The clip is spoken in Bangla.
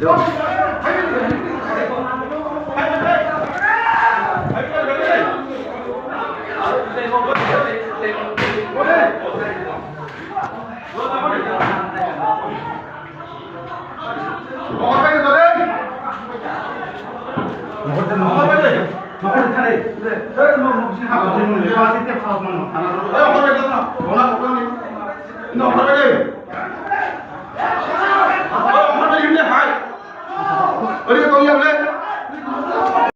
No, no, no, no. ഒരു കവി അവിടെ